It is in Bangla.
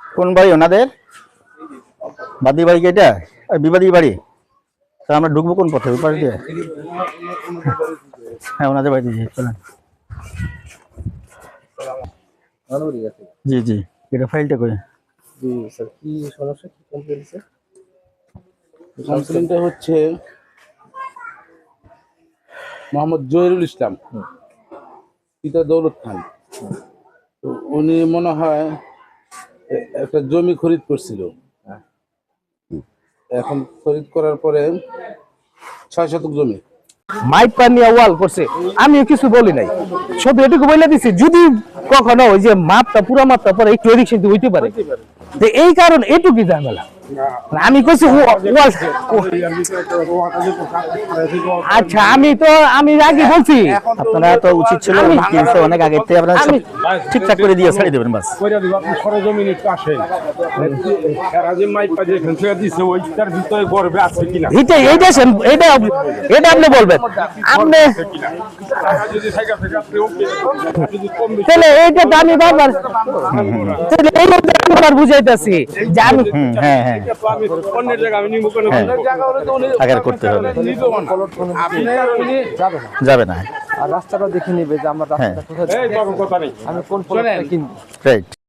কোন বাড়ি ওনাদের? বাদি বাড়ি কি এটা? বিবাদী বাড়ি। আমরা ঢুকবো কোন পথে? ওই বাড়ি দিয়ে? হ্যাঁ ওনাদের বাড়ি দিয়ে চলেন। জি জি। এটা ফাইলটা করে। হচ্ছে মোহাম্মদ জহিরুল ইসলাম। পিতা দৌলত খান। তো উনি মনে হয় একটা জমি খরিদ করছিল। এখন খরিদ করার পরে ছয় শতক জমি। মাইক পানিয়া ওয়াল করছে। আমিও কিছু বলি নাই। শুধু এটুকু বলে দিছি। যদি কখনো ওই যে মাপটা পুরো মাপটা পরে একটু এদিক সেদিক হইতে পারে। তো এই কারণ এটুকুই ঝামেলা। আমি কইছি আচ্ছা আমি তো আমি আগে বলছি। আপনারা তো উচিত ছিল অনেক আগে থেকে আপনারা ঠিকঠাক করে দিয়ে ছাড়িয়ে দেবেন বাস। কইরা দিব আপনি সরজমিন একটু আসেন। এরা যে মাইপা এখান থেকে দিছে ওইটার ভিতরে গর্বে আছে কিনা? এইটা এইটা সেন- এটা আপনি বলবেন। আপনি টাকা যদি থাকে থাকে আপনি ওকে যদি কম বেশি তাহলে এইটা আমি বারবার তাহলে বারবার বুঝাইতেছি। যে আমি হ্যাঁ হ্যাঁ। হ্যাঁ। অন্যের জায়গা হলে তো উনি আগে করতে হবে। যাবে না। আর রাস্তাটা দেখে নেবে যে আমার হ্যাঁ। রাস্তাটা কোথায়। এই বাবু কথা নেই। আমি কোন রাইট